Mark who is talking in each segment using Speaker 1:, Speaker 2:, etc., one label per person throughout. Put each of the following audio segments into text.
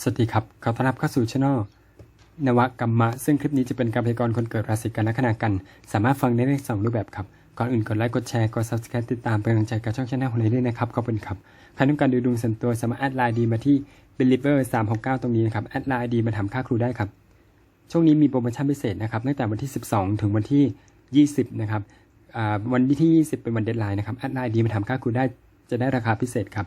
Speaker 1: สวัสดีครับ ขอต้อนรับเข้าสู่ช่องนวกรรมะ ซึ่งคลิปนี้จะเป็นการพยากรณ์คนเกิดราศีกันและขณะกัน สามารถฟังได้ในสองรูปแบบครับ ก่อนอื่นกดไลค์ กดแชร์ กด subscribe ติดตามเป็นกำลังใจกับช่องชาแนลของเราด้วยนะครับ ขอบคุณครับ ใครต้องการดูดวงส่วนตัวสามารถแอดไลน์ดีมาที่ believer 369 ตรงนี้นะครับ แอดไลน์ดีมาถามค่าครูได้ครับ ช่วงนี้มีโปรโมชั่นพิเศษนะครับ ตั้งแต่วันที่ 12 ถึงวันที่ 20 นะครับอ่าวันที่ 20 เป็นวันเดดไลน์นะครับ แอดไลน์ดีมาถามค่าครูได้ จะได้ราคาพิเศษครับ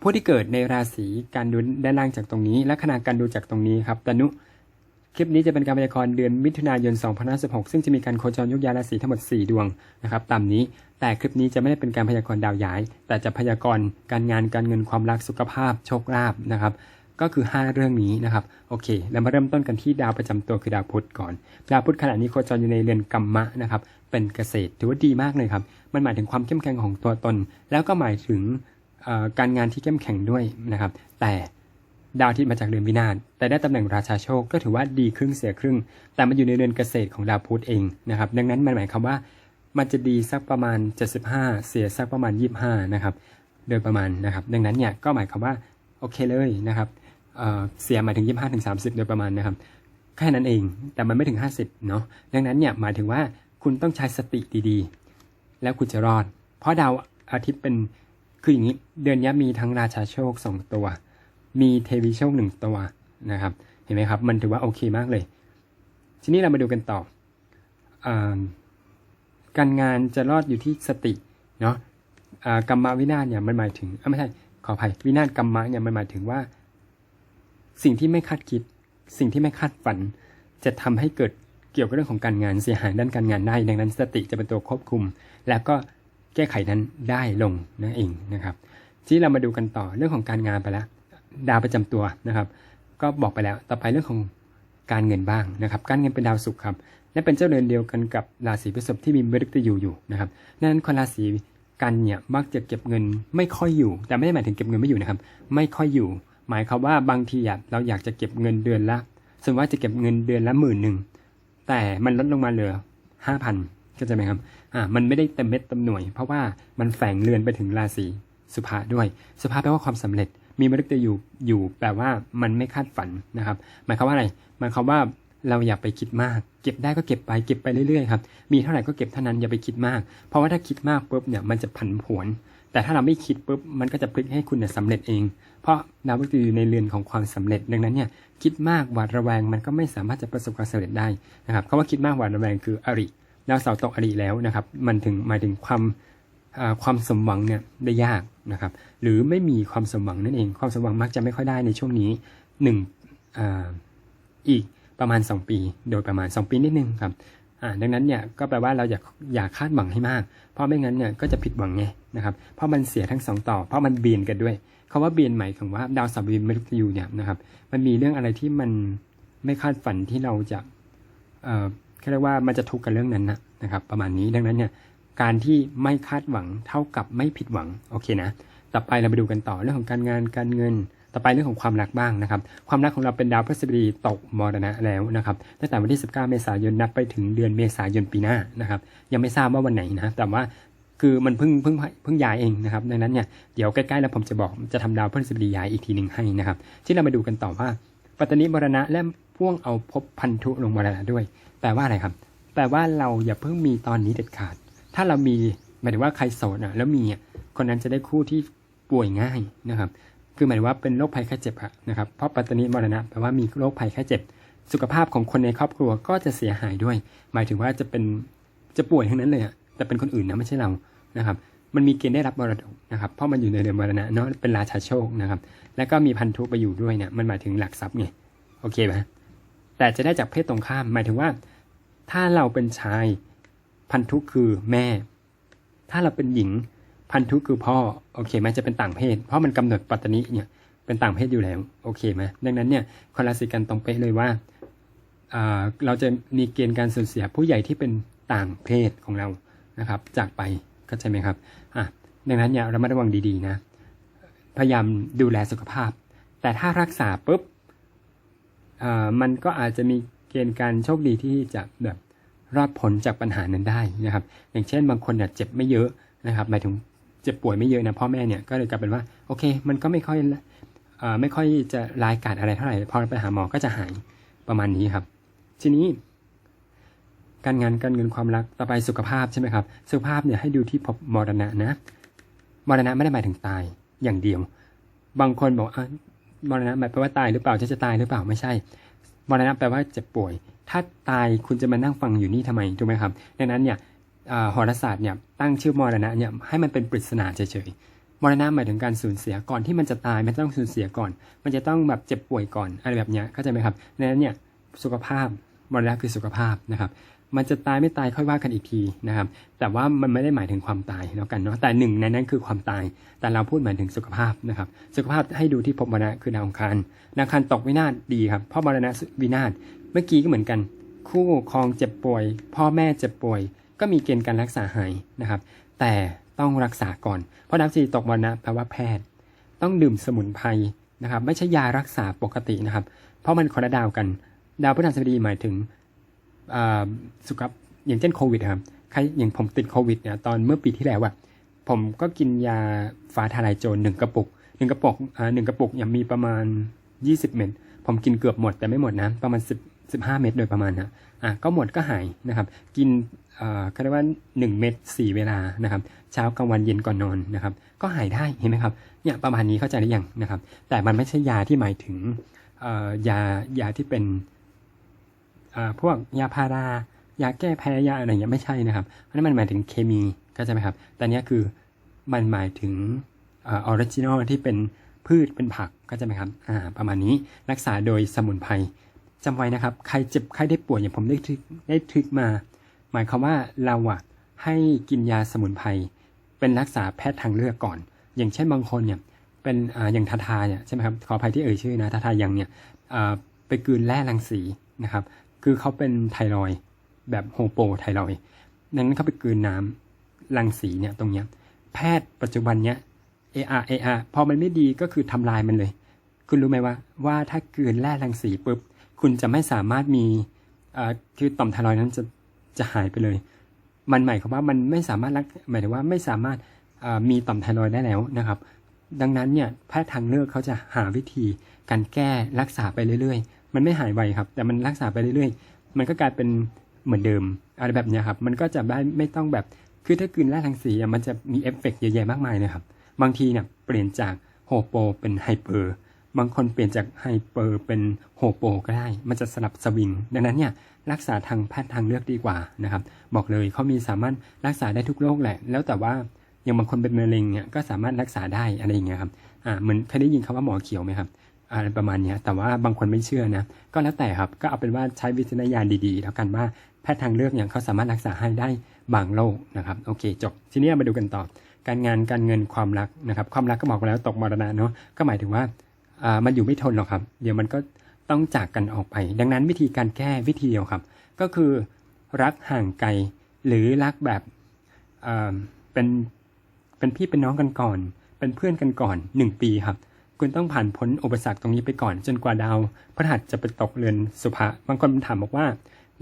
Speaker 1: ผู้ที่เกิดในราศีการดูด้านล่างจากตรงนี้และขณะการดูจากตรงนี้ครับตนุคลิปนี้จะเป็นการพยากรณ์เดือนมิถุนายน 2016 ซึ่งจะมีการโคจรยกย้ายราศีทั้งหมด 4 ดวงนะครับตามนี้ แต่คลิปนี้จะไม่ได้เป็นการพยากรณ์ดาวย้าย แต่จะพยากรณ์การงานการเงินความรักสุขภาพ โชคลาภนะครับ ก็คือ 5 เรื่องนี้นะครับ โอเค เรามาเริ่มต้นกันที่ดาวประจำตัวคือดาวพุธก่อน ดาวพุธขณะนี้โคจรอยู่ในเรือนกัมมะนะครับ เป็นเกษตรถือว่าดีมากเลยครับ มันหมายถึงความเข้มแข็งของตัวตน แล้วก็หมายถึง การงานที่เข้มแข็งด้วยนะครับ แต่ดาวอาทิตย์มาจากเรือนวินาศแต่ได้ตำแหน่งราชาโชคก็ถือว่าดีครึ่งเสียครึ่ง แต่มันอยู่ในเรือนเกษตรของดาวพุธเองนะครับ ดังนั้นมันหมายความว่ามันจะดีสักประมาณ 75 เสียสักประมาณ 25 นะครับ โดยประมาณนะครับ ดังนั้นเนี่ยก็หมายความว่าโอเคเลยนะครับเเสียหมายถึง 25ถึง30 โดยประมาณนะครับ แค่นั้นเอง แต่มันไม่ถึง 50 เนาะ ดังนั้นเนี่ยหมายถึงว่าคุณต้องใช้สติดีๆ แล้วคุณจะรอด เพราะดาวอาทิตย์เป็น คืออย่างนี้เดือนนี้มีทั้งราชาโชค 2 ตัว มีเทวีโชค 1 ตัวนะครับ เห็นไหมครับ มันถือว่าโอเคมากเลย ทีนี้เรามาดูกันต่ออการงานจะรอดอยู่ที่สติเนาะกรรมวินาศเนี่ยมันหมายถึงอะไม่ใช่ขออภัยวินาศกรรมะเนี่ยมันหมายถึงว่า สิ่งที่ไม่คาดคิด สิ่งที่ไม่คาดฝัน จะทำให้เกิดเกี่ยวกับเรื่องของการงานเสียหายด้านการงานได้ ดังนั้นสติจะเป็นตัวควบคุม แล้วก็ แก้ไขนั้นได้ลงนั่นเองนะครับ ที่เรามาดูกันต่อเรื่องของการงานไปแล้ว ดาวประจำตัวนะครับ ก็บอกไปแล้วต่อไปเรื่องของการเงินบ้างนะครับ การเงินเป็นดาวศุกร์ครับ และเป็นเจ้าเรือนเดียวกันกับราศีพฤษภที่มีมฤตยูอยู่นะครับดังนั้นคนราศีกันเนี่ยมักจะเก็บเงินไม่ค่อยอยู่ แต่ไม่ได้หมายถึงเก็บเงินไม่อยู่นะครับ ไม่ค่อยอยู่ หมายความว่าบางทีเราอยากจะเก็บเงินเดือนละสมมติว่าจะเก็บเงินเดือนละหมื่นหนึ่งแต่มันลดลงมาเหลือห้าพัน เข้าใจไหมครับอ่ามันไม่ได้เต็มเม็ดเต็มหน่วย เพราะว่ามันแฝงเรือนไปถึงราศีสุภาด้วย สุภาแปลว่าความสำเร็จ มีมฤตยูอยู่แปลว่ามันไม่คาดฝันนะครับ หมายความว่าอะไรหมายความว่าเราอย่าไปคิดมาก เก็บได้ก็เก็บไปเก็บไปเรื่อยๆครับมีเท่าไหร่ก็เก็บเท่านั้นอย่าไปคิดมาก เพราะว่าถ้าคิดมากปุ๊บเนี่ยมันจะผันผวน แต่ถ้าเราไม่คิดปุ๊บมันก็จะพลิกให้คุณเนี่ยสำเร็จเอง เพราะดาวพฤหัสอยู่ในเรือนของความสำเร็จ ดังนั้นเนี่ยคิดมากหวาดระแวงมันก็ไม่สามารถจะประสบความสำเร็จได้นะครับคำว่าคิดมากหวาดระแวงคืออริ ดาวเสาร์ตกอริแล้วนะครับ มันถึงหมายถึงความความสมหวังเนี่ยได้ยากนะครับ หรือไม่มีความสมหวังนั่นเอง ความสมหวังมักจะไม่ค่อยได้ในช่วงนี้หนึ่งออีกประมาณ 2 ปี โดยประมาณ 2 ปีนิดนึงครับดังนั้นเนี่ยก็แปลว่าเราอยากอยากคาดหวังให้มาก เพราะไม่งั้นเนี่ยก็จะผิดหวังไงนะครับ เพราะมันเสียทั้งสองต่อ เพราะมันเบียนกันด้วยคาว่าเบียนหมายถึงว่าดาวเสาร์เบียนมฤตยูเนี่ยนะครับ มันมีเรื่องอะไรที่มันไม่คาดฝันที่เราจะ เอ่อเขาเรียกว่ามันจะทุกข์กับเรื่องนั้นนะนะครับ ประมาณนี้ดังนั้นเนี่ยการที่ไม่คาดหวังเท่ากับไม่ผิดหวังโอเคนะต่อไปเราไปดูกันต่อเรื่องของการงานการเงิน ต่อไปเรื่องของความรักบ้างนะครับ ความรักของเราเป็นดาวพฤหัสบดีตกมรณะแล้วนะครับตั้งแต่วันที่ 19 เมษายนนับไปถึงเดือนเมษายนปีหน้านะครับ ยังไม่ทราบว่าวันไหนนะแต่ว่าคือมันเพิ่งเพิ่งเพิ่งย้ายเองนะครับดังนั้นเนี่ยเดี๋ยวใกล้ๆแล้วผมจะบอกจะทำดาวพฤหัสบดีย้ายอีกทีหนึ่งให้นะครับ ที่เรามาดูกันต่อว่าปัตตานีมรณะและพ่วงเอาภพพันธุลงมรณะด้วย แปลว่าอะไรครับ แปลว่าเราอย่าเพิ่งมีตอนนี้เด็ดขาด ถ้าเรามีหมายถึงว่าใครโสดอะแล้วมีอะคนนั้นจะได้คู่ที่ป่วยง่ายนะครับ คือหมายถึงว่าเป็นโรคภัยไข้เจ็บอะนะครับ เพราะปัตตานีมรณะแปลว่ามีโรคภัยไข้เจ็บ สุขภาพของคนในครอบครัวก็จะเสียหายด้วย หมายถึงว่าจะเป็นจะป่วยทั้งนั้นเลยอะแต่เป็นคนอื่นนะไม่ใช่เรานะครับมันมีเกณฑ์ได้รับมรดกนะครับ เพราะมันอยู่ในเรือนมรณะเนาะเป็นราชาโชคนะครับ แล้วก็มีพันธุไปอยู่ด้วยเนี่ยมันหมายถึงหลักทรัพย์ไงโอเคไหม แต่จะได้จากเพศตรงข้าม หมายถึงว่า ถ้าเราเป็นชายพันธุคือแม่ ถ้าเราเป็นหญิงพันธุคือพ่อ โอเคไหมจะเป็นต่างเพศ เพราะมันกำหนดปัตตานีเนี่ยเป็นต่างเพศอยู่แล้ว โอเคไหมดังนั้นเนี่ยคนราศีกันตรงเป๊ะเลยว่าเราจะมีเกณฑ์การสูญเสียผู้ใหญ่ที่เป็นต่างเพศของเรานะครับ จากไปเข้าใจไหมครับอะดังนั้นเนี่ยเรามาระวังดีๆนะ พยายามดูแลสุขภาพ แต่ถ้ารักษาปุ๊บ มันก็อาจจะมีเกณฑ์การโชคดีที่จะแบบรอดพ้นจากปัญหานั้นได้นะครับ อย่างเช่นบางคนเนี่ยเจ็บไม่เยอะนะครับหมายถึงเจ็บป่วยไม่เยอะนะพ่อแม่เนี่ยก็เลยกลายเป็นว่าโอเค มันก็ไม่ค่อยอไม่ค่อยจะรายการอะไรเท่าไหร่พอไปหาหมอก็จะหายประมาณนี้ครับ ทีนี้ การงานการเงินความรักต่อไปสุขภาพใช่ไหมครับสุขภาพเนี่ยให้ดูที่ภพมรณะนะมรณะไม่ได้หมายถึงตายอย่างเดียว บางคนบอกอะ มรณะหมายแปลว่าตายหรือเปล่าจะจะตายหรือเปล่าไม่ใช่มรณะแปลว่าเจ็บป่วย ถ้าตายคุณจะมานั่งฟังอยู่นี่ทำไมถูกไหมครับดังนั้นเนี่ยหอรศาสตร์เนี่ยตั้งชื่อมรณะเนี่ยให้มันเป็นปริศนาเฉยๆมรณะหมายถึงการสูญเสียก่อนที่มันจะตายมันต้องสูญเสียก่อน มันจะต้องแบบเจ็บป่วยก่อนอะไรแบบเนี้ยเข้าใจไหมครับดังนั้นเนี่ยสุขภาพมรณะคือสุขภาพนะครับ มันจะตายไม่ตายค่อยว่ากันอีกทีนะครับ แต่ว่ามันไม่ได้หมายถึงความตายแล้วกันเนาะแต่หนึ่งในนั้นคือความตาย แต่เราพูดหมายถึงสุขภาพนะครับ สุขภาพให้ดูที่ภพมรณะคือดาวอังคารดาวอังคารตกวินาศดีครับเพราะมรณะวินาศเมื่อกี้ก็เหมือนกัน คู่ครองเจ็บป่วย พ่อแม่เจ็บป่วย ก็มีเกณฑ์การรักษาหายนะครับ แต่ต้องรักษาก่อน เพราะดาวสีตกมรณะแปลว่าแพทย์ ต้องดื่มสมุนไพรนะครับ ไม่ใช่ยารักษาปกตินะครับ เพราะมันคนละดาวกัน ดาวพฤหัสบดีหมายถึง สุขภาพอย่างเช่นโควิดครับใครอย่างผมติดโควิดเนี่ยตอนเมื่อปีที่แล้วอะผมก็กินยาฟ้าทลายโจรหนึ่งกระปุกหนึ่งกระปุกอ่าหนึ่งกระปุกเนี่ยมีประมาณ 20 เม็ดผมกินเกือบหมดแต่ไม่หมดนะประมาณ 10 15 เม็ดโดยประมาณนะอะก็หมดก็หายนะครับ กินเอ่อเขาเรียกว่า 1 เม็ด4 เวลานะครับ เช้ากลางวันเย็นก่อนนอนนะครับ ก็หายได้เห็นไหมครับเนี่ยประมาณนี้เข้าใจหรือยังนะครับ แต่มันไม่ใช่ยาที่หมายถึงเอ่อยายาที่เป็น พวกยาพารายาแก้แพ้ยาอะไรอย่างเงี้ยไม่ใช่นะครับเพราะนั้นมันหมายถึงเคมีเข้าใจไหมครับแต่เนี้ยคือมันหมายถึงออริจินอลที่เป็นพืชเป็นผักก็จะไหมครับอ่าประมาณนี้รักษาโดยสมุนไพรจำไว้นะครับ ใครเจ็บใครได้ป่วยอย่างผมได้ทริคได้ทริคมา หมายความว่าเราอะให้กินยาสมุนไพรเป็นรักษาแพทย์ทางเลือกก่อน อย่างเช่นบางคนเนี่ยเป็นอ่าอย่างทาทาเนี่ยใช่ไหมครับขออภัยที่เอ่ยชื่อนะทาทายังเนี่ยอ่าไปกืนแร่รังสีนะครับ คือเขาเป็นไทรอยแบบโฮโปไทรอยด์นั้นเขาไปกลืนน้ำรังสีเนี่ยตรงเนี้ยแพทย์ปัจจุบันเนี้ยเออาเออาพอมันไม่ดีก็คือทำลายมันเลย คุณรู้ไหมว่าว่าถ้ากลืนแร่รังสีปุ๊บคุณจะไม่สามารถมีอ่าคือต่อมไทรอยนั้นจะจะหายไปเลย มันหมายความว่ามันไม่สามารถรักหมายถึงว่าไม่สามารถอ่ามีต่อมไทรอยได้แล้วนะครับ ดังนั้นเนี่ยแพทย์ทางเลือกเขาจะหาวิธีการแก้รักษาไปเรื่อยๆ มันไม่หายไวครับ แต่มันรักษาไปเรื่อยๆ มันก็กลายเป็นเหมือนเดิมอะไรแบบนี้ครับ มันก็จะไม่ไม่ต้องแบบ คือถ้ากลืนแร่รังสีมันจะมีเอฟเฟกต์เยอะแยะมากมายเลยครับ บางทีเนี่ยเปลี่ยนจากโฮโปเป็นไฮเปอร์ บางคนเปลี่ยนจากไฮเปอร์เป็นโฮโปก็ได้ มันจะสลับสวิง ดังนั้นเนี่ยรักษาทางแพทย์ทางเลือกดีกว่านะครับ บอกเลยเขามีสามารถรักษาได้ทุกโรคแหละ แล้วแต่ว่าอย่างบางคนเป็นมะเร็งเนี่ยก็สามารถรักษาได้อะไรอย่างเงี้ยครับ อ่าเหมือนเคยได้ยินคำว่าหมอเขียวไหมครับ อะไรประมาณนี้แต่ว่าบางคนไม่เชื่อนะ ก็แล้วแต่ครับก็เอาเป็นว่าใช้วิจารณญาณดีๆ แล้วกันว่าแพทย์ทางเลือกเนี่ยเขาสามารถรักษาให้ได้บางโรคนะครับโอเค จบทีนี้มาดูกันต่อ การงานการเงินความรักนะครับ ความรักก็บอกไปแล้วตกมรณะเนาะก็หมายถึงว่ามันอยู่ไม่ทนหรอกครับ เดี๋ยวมันก็ต้องจากกันออกไป ดังนั้นวิธีการแก้วิธีเดียวครับ ก็คือรักห่างไกลหรือรักแบบเป็นเป็นพี่เป็นน้องกันก่อน เป็นเพื่อนกันก่อนหนึ่งปีครับ คุณต้องผ่านพ้นอุปสรรคตรงนี้ไปก่อนจนกว่าดาวพฤหัสจะไปตกเรือนสุภะบางคนถามบอกว่า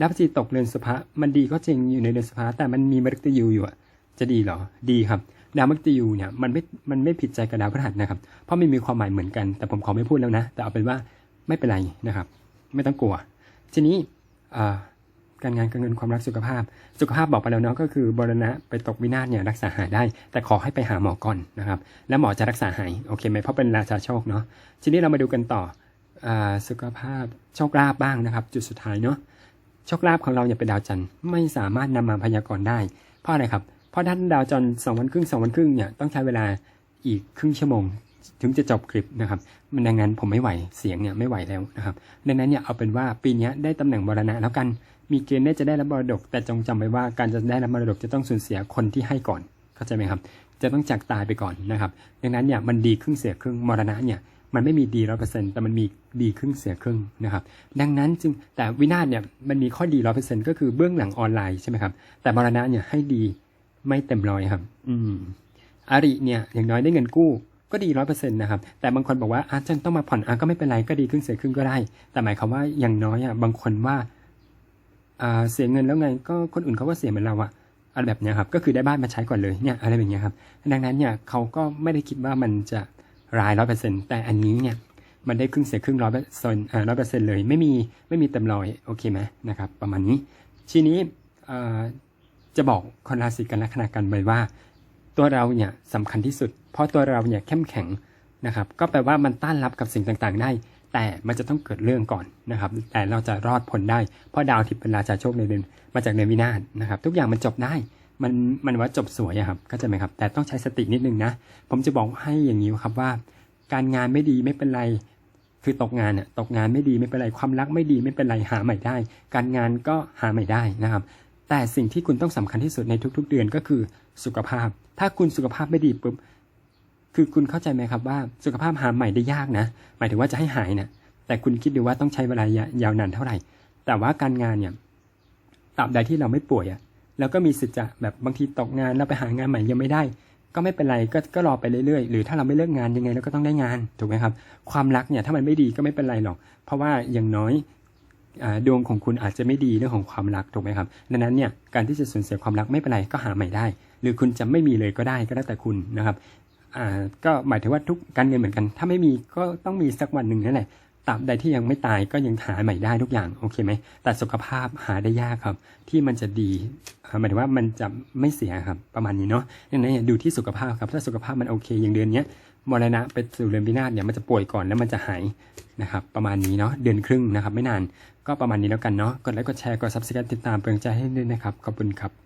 Speaker 1: ดาวพฤหัสตกเรือนสุภะมันดีก็จริงอยู่ในเรือนสุภะแต่มันมีมฤตยูอยู่จะดีเหรอดีครับ ดาวมฤตยูเนี่ยมันไม่มันไม่ผิดใจกับดาวพฤหัสนะครับ เพราะมันมีความหมายเหมือนกัน แต่ผมขอไม่พูดแล้วนะ แต่เอาเป็นว่าไม่เป็นไรนะครับ ไม่ต้องกลัว ทีนี้อ่า การงานการเงินความรักสุขภาพ สุขภาพบอกไปแล้วเนาะก็คือบรณะไปตกวินาศเนี่ยรักษาหายได้ แต่ขอให้ไปหาหมอก่อนนะครับ แล้วหมอจะรักษาหายโอเคไหมเพราะเป็นราชาโชคเนาะทีนี้เรามาดูกันต่ออสุขภาพโชคลาภบ้างนะครับ จุดสุดท้ายเนาะโชคลาภของเราเนี่ยเป็นดาวจันทร์ไม่สามารถนำมาพยากรณ์ได้ เพราะอะไรครับเพราะท่านดาวจันทร์สองวันครึ่งสองวันครึ่งเนี่ยต้องใช้เวลาอีกครึ่งชั่วโมงถึงจะจบคลิปนะครับ มันดังนั้นผมไม่ไหว เสียงเนี่ยไม่ไหวแล้วนะครับ ดังนั้นเนี่ยเอาเป็นว่าปีนี้ได้ตำแหน่งมรณะแล้วกัน มีเกณฑ์ได้จะได้รับมรดก แต่จงจำไว้ว่าการจะได้รับมรดกจะต้องสูญเสียคนที่ให้ก่อนเข้าใจไหมครับ จะต้องจากตายไปก่อนนะครับ ดังนั้นเนี่ยมันดีครึ่งเสียครึ่งมรณะเนี่ยมันไม่มีดีร้อยเปอร์เซ็นต์แต่มันมีดีครึ่งเสียครึ่งนะครับ ดังนั้นจึงแต่วินาศเนี่ยมันมีข้อดีร้อยเปอร์เซ็นต์ก็คือเบื้องหลังออนไลน์ใช่ไหมครับ แต่มรณะเนี่ยให้ดีไม่เต็มร้อยครับ อืมอาริเนี่ยอย่างน้อยได้เงินกู้ก็ดีร้อยเปอร์เซ็นต์นะครับ แต่บางคนบอกว่าอาจจะต้องมาผ่อนอะก็ไม่เป็นไรก็ดีครึ่งเสียครึ่งก็ได้ แต่หมายความว่าอย่างน้อยอะบางคนว่า เสียเงินแล้วไงก็คนอื่นเขาก็เสียเหมือนเราอะอะไรแบบนี้ครับก็คือได้บ้านมาใช้ก่อนเลยเนี่ยอะไรแบบนี้ครับดังนั้นเนี่ยเขาก็ไม่ได้คิดว่ามันจะรายร้อยเปอร์เซ็นต์แต่อันนี้เนี่ยมันได้ครึ่งเสียครึ่งร้อยเปอร์เซ็นต์ร้อยเปอร์เซ็นต์เลยไม่มีไม่มีเต็มร้อยโอเคไหมนะครับประมาณนี้ทีนี้จะบอกคนราศีกันลัคนากันไว้ว่า ตัวเราเนี่ยสำคัญที่สุด เพราะตัวเราเนี่ยเข้มแข็งนะครับก็แปลว่ามันต้านรับกับสิ่งต่างๆ ได้ แต่มันจะต้องเกิดเรื่องก่อนนะครับ แต่เราจะรอดพ้นได้ เพราะดาวที่เป็นราชาโชคในเดือนมาจากเดือนวินาศนะครับ ทุกอย่างมันจบได้ มันมันว่าจบสวยครับเข้าใจไหมครับ แต่ต้องใช้สตินิดนึงนะ ผมจะบอกให้อย่างนี้ครับว่า การงานไม่ดีไม่เป็นไร คือตกงานเนี่ยตกงานไม่ดีไม่เป็นไร ความรักไม่ดีไม่เป็นไรหาใหม่ได้ การงานก็หาใหม่ได้นะครับ แต่สิ่งที่คุณต้องสำคัญที่สุดในทุก ๆ เดือนก็คือสุขภาพ ถ้าคุณสุขภาพไม่ดีปุ๊บ คือคุณเข้าใจไหมครับว่าสุขภาพหาใหม่ได้ยากนะ หมายถึงว่าจะให้หายนะแต่คุณคิดดูว่าต้องใช้เวลายาวนานเท่าไหร่ แต่ว่าการงานเนี่ยตราบใดที่เราไม่ป่วยอะเราก็มีสิทธิ์จะแบบบางทีตกงานแล้วไปหางานใหม่ยังไม่ได้ ก็ไม่เป็นไรก็ก็รอไปเรื่อยๆ หรือถ้าเราไม่เลิกงานยังไงเราก็ต้องได้งานถูกไหมครับ ความรักเนี่ยถ้ามันไม่ดีก็ไม่เป็นไรหรอก เพราะว่าอย่างน้อยดวงของคุณอาจจะไม่ดีเรื่องของความรักถูกไหมครับ ดังนั้นเนี่ยการที่จะสูญเสียความรักไม่เป็นไรก็หาใหม่ได้ หรือคุณจะไม่มีเลยก็ได้ก็แล้วแต่คุณนะครับ อ่าก็หมายถึงว่าทุกการเงินเหมือนกัน ถ้าไม่มีก็ต้องมีสักวันหนึ่งนั่นแหละตราบใดที่ยังไม่ตายก็ยังหาใหม่ได้ทุกอย่างโอเคไหมแต่สุขภาพหาได้ยากครับ ที่มันจะดีหมายถึงว่ามันจะไม่เสียครับประมาณนี้เนาะดังนั้นเนี่ยดูที่สุขภาพครับถ้าสุขภาพมันโอเคอย่างเดือนนี้มรณะไปสู่เดือนพินาศเนี่ยมันจะป่วยก่อนแล้วมันจะหายนะครับประมาณนี้เนาะเดือนครึ่งนะครับไม่นานก็ประมาณนี้แล้วกันเนาะกดไลค์กดแชร์กด subscribe ติดตามเป็นกำลังใจให้ด้วยนะครับขอบคุณครับ